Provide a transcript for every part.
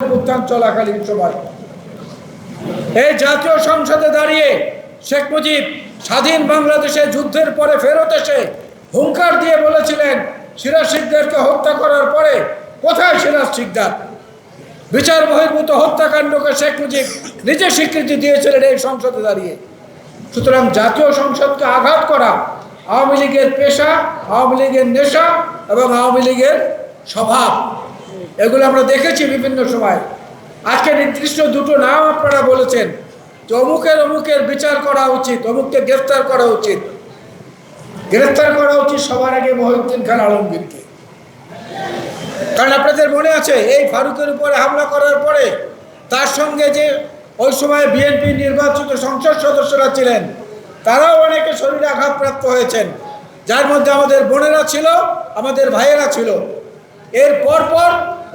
উত্থান চলাকালীন সময়। এই জাতীয় সংসদে দাঁড়িয়ে শেখ মুজিব স্বাধীন বাংলাদেশে যুদ্ধের পরে ফেরত এসে হুঙ্কার দিয়ে বলেছিলেন সিরাজ শিকদারকে হত্যা করার পরে কোথায় সিরাজ শিকদার বিচার বহির্ভূত হত্যাকাণ্ডকে শেখ মুজিব নিজে স্বীকৃতি দিয়েছিলেন এই সংসদে দাঁড়িয়ে। সুতরাং জাতীয় সংসদকে আঘাত করা আওয়ামী লীগের পেশা, আওয়ামী লীগের নেশা এবং আওয়ামী লীগের স্বভাব। এগুলো আমরা দেখেছি বিভিন্ন সময়। আজকে নির্দিষ্ট দুটো নাম আপনারা বলেছেন যে অমুকের অমুকের বিচার করা উচিত, অমুককে গ্রেফতার করা উচিত। গ্রেফতার করা উচিত সবার আগে মহিউদ্দিন খান আলমগীরকে। কারণ আপনাদের মনে আছে, এই ফারুকের উপরে হামলা করার পরে তার সঙ্গে যে ওই সময় বিএনপি নির্বাচিত সংসদ সদস্যরা ছিলেন, তারাও অনেকে শরীরে আঘাতপ্রাপ্ত হয়েছেন। যার মধ্যে আমাদের বোনেরা ছিল, আমাদের ভাইয়েরা ছিল। এর পরপর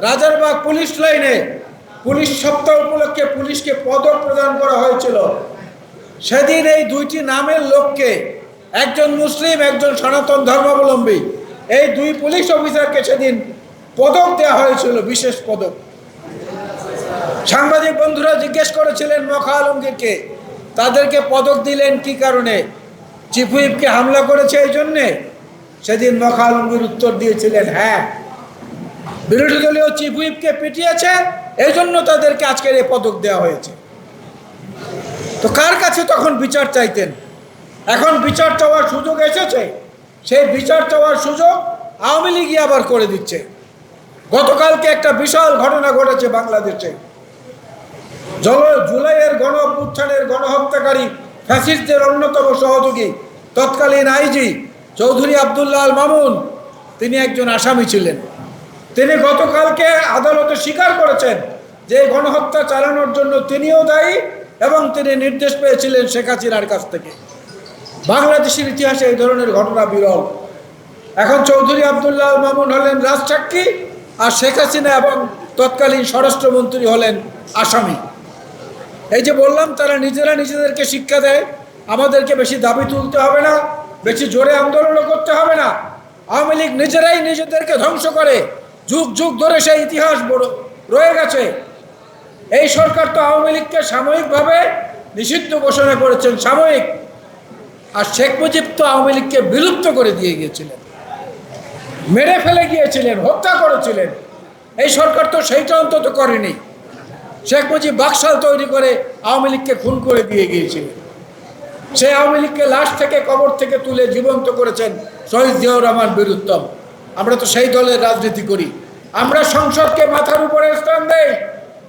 রাজারবাগ পুলিশ লাইনে পুলিশ সপ্তাহ উপলক্ষে পুলিশকে পদক প্রদান করা হয়েছিল। সেদিন এই দুইটি নামের লোককে একজন মুসলিম, একজন সনাতন ধর্মাবলম্বী, এই দুই পুলিশ অফিসারকে সেদিন পদক দেওয়া হয়েছিল, বিশেষ পদক। সাংবাদিক বন্ধুরা জিজ্ঞেস করেছিলেন মখা আলমগীরকে, তাদেরকে পদক দিলেন কি কারণে? চিফ হুইপকে হামলা করেছে এই জন্যে? সেদিন মখা আলমগীর উত্তর দিয়েছিলেন হ্যাঁ বিরোধী দলীয় চিফ হুইপকে পিটিয়েছে এই জন্য তাদেরকে আজকের এই পদক দেওয়া হয়েছে। তো কার কাছে তখন বিচার চাইতেন? এখন বিচার চাওয়ার সুযোগ এসেছে, সেই বিচার চাওয়ার সুযোগ আওয়ামী লীগই আবার করে দিচ্ছে। গতকালকে একটা বিশাল ঘটনা ঘটেছে বাংলাদেশে। জল জুলাইয়ের গণ গণহত্যাকারী ফ্যাসিস্টদের অন্যতম সহযোগী তৎকালীন আইজি চৌধুরী আবদুল্লাহ মামুন, তিনি একজন আসামি ছিলেন। তিনি গতকালকে আদালতে স্বীকার করেছেন যে গণহত্যা চালানোর জন্য তিনিও দায়ী এবং তিনি নির্দেশ পেয়েছিলেন শেখ হাসিনার কাছ থেকে। বাংলাদেশের ইতিহাসে এই ধরনের ঘটনা বিরল। এখন চৌধুরী আবদুল্লাহ মামুন হলেন রাজসাক্ষী আর শেখ হাসিনা এবং তৎকালীন স্বরাষ্ট্রমন্ত্রী হলেন আসামি। এই যে বললাম, তারা নিজেরা নিজেদেরকে শিক্ষা দেয়। আমাদেরকে বেশি দাবি তুলতে হবে না, বেশি জোরে আন্দোলনও করতে হবে না। আওয়ামী লীগ নিজেরাই নিজেদেরকে ধ্বংস করে। যুগ যুগ ধরে সেই ইতিহাস বড়, রয়ে গেছে। এই সরকার তো আওয়ামী লীগকে সাময়িকভাবে নিষিদ্ধ ঘোষণা করেছেন, সাময়িক। আর শেখ মুজিব তো আওয়ামী লীগকে বিলুপ্ত করে দিয়ে গিয়েছিলেন। মেরে ফেলে গিয়েছিলেন, হত্যা করেছিলেন। এই সরকার তো সেইটা অন্তত করেনি। শেখ মুজিব বাকশাল তৈরি করে আওয়ামী লীগকে খুন করে দিয়ে গিয়েছিলেন। সেই আওয়ামী লীগকে লাশ থেকে কবর থেকে তুলে জীবন্ত করেছেন শহীদ জিয়াউর রহমান বীরুত্তম। আমরা তো সেই দলের রাজনীতি করি। আমরা সংসদকে মাথার উপরে স্থান দেই,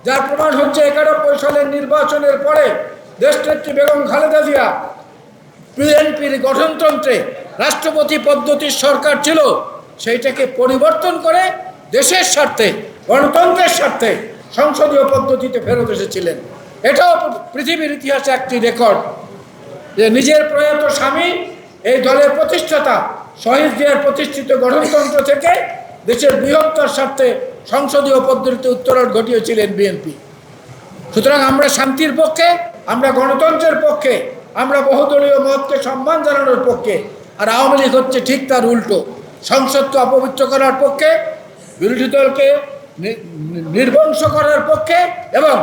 যার প্রমাণ হচ্ছে একানব্বই সালের নির্বাচনের পরে দেশনেত্রী বেগম খালেদা জিয়া বিএনপির গঠনতন্ত্রে রাষ্ট্রপতি পদ্ধতির সরকার ছিল, সেইটাকে পরিবর্তন করে দেশের স্বার্থে, গণতন্ত্রের স্বার্থে সংসদীয় পদ্ধতিতে ফেরত এসেছিলেন। এটাও পৃথিবীর ইতিহাসে একটি রেকর্ড যে নিজের প্রয়াত স্বামী এই দলের প্রতিষ্ঠাতা শহীদ জিয়ার প্রতিষ্ঠিত গঠনতন্ত্র থেকে দেশের বৃহত্তর স্বার্থে সংসদীয় পদ্ধতিতে উত্তরণ ঘটিয়েছিলেন বিএনপি। সুতরাং আমরা শান্তির পক্ষে, আমরা গণতন্ত্রের পক্ষে, আমরা বহুদলীয় মতকে সম্মান জানানোর পক্ষে, আর আওয়ামী লীগ হচ্ছে ঠিক তার উল্টো। সংসদকে অপবিত্র করার পক্ষে, বিরোধী দলকে নির্বংশ করার পক্ষে এবং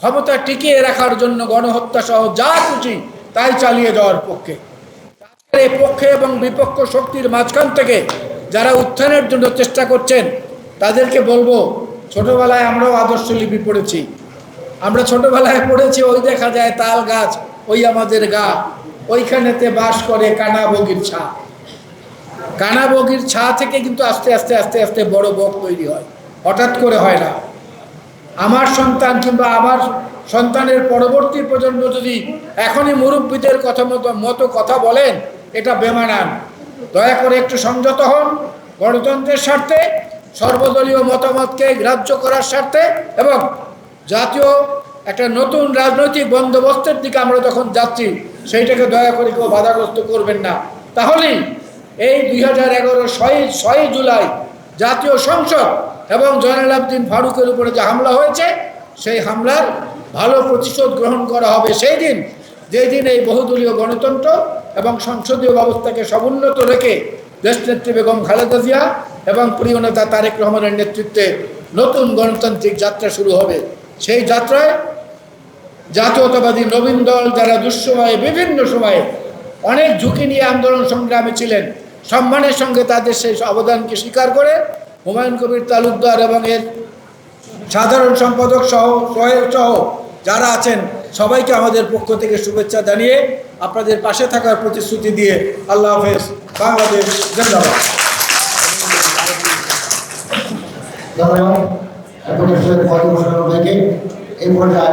ক্ষমতা টিকিয়ে রাখার জন্য গণহত্যা সহ যা খুশি তাই চালিয়ে যাওয়ার পক্ষে। এই পক্ষে এবং বিপক্ষ শক্তির মাঝখান থেকে যারা উত্থানের জন্য চেষ্টা করছেন, তাদেরকে বলব, ছোটবেলায় আমরাও আদর্শ লিপি পড়েছি। আমরা ছোটবেলায় পড়েছি, ওই দেখা যায় তাল গাছ, ওই আমাদের গা, ওইখানেতে বাস করে কানা বগির ছা। কানা বগির ছা থেকে কিন্তু আস্তে আস্তে আস্তে আস্তে বড় বক তৈরি হয়। হঠাৎ করে হয় না। আমার সন্তান কিংবা আমার সন্তানের পরবর্তী প্রজন্ম যদি এখনই মুরব্বীদের কথা মতো মতো কথা বলেন এটা বেমানান। দয়া করে একটু সংযত হন গণতন্ত্রের স্বার্থে, সর্বদলীয় মতামতকে গ্রাহ্য করার স্বার্থে এবং জাতীয় একটা নতুন রাজনৈতিক বন্দোবস্তের দিকে আমরা যখন যাচ্ছি, সেইটাকে দয়া করে কেউ বাধাগ্রস্ত করবেন না। তাহলেই এই দুই হাজার এগারো ছয় ছয় জুলাই জাতীয় সংসদ এবং জয়নাল আবদিন ফারুকের উপরে যে হামলা হয়েছে, সেই হামলার ভালো প্রতিশোধ গ্রহণ করা হবে। সেই দিন যেই দিন এই বহুদলীয় গণতন্ত্র এবং সংসদীয় ব্যবস্থাকে সমুন্নত রেখে দেশনেত্রী বেগম খালেদা জিয়া এবং প্রিয় নেতা তারেক রহমানের নেতৃত্বে নতুন গণতান্ত্রিক যাত্রা শুরু হবে। সেই যাত্রায় জাতীয়তাবাদী নবীন দল যারা দুঃসময়ে, বিভিন্ন সময়ে অনেক ঝুঁকি নিয়ে আন্দোলন সংগ্রামে ছিলেন, সম্মানের সঙ্গে তাদের সেই অবদানকে স্বীকার করে হুমায়ুন কবির তালুকদার এবং এর সাধারণ সম্পাদক সহ সহ যারা আছেন সবাইকে আমাদের পক্ষ থেকে শুভেচ্ছা জানিয়ে আপনাদের পাশে থাকার প্রতিশ্রুতি দিয়ে আল্লাহ হাফেজ, বাংলাদেশ জিন্দাবাদ। ধন্যবাদ। এই পর্যায়ে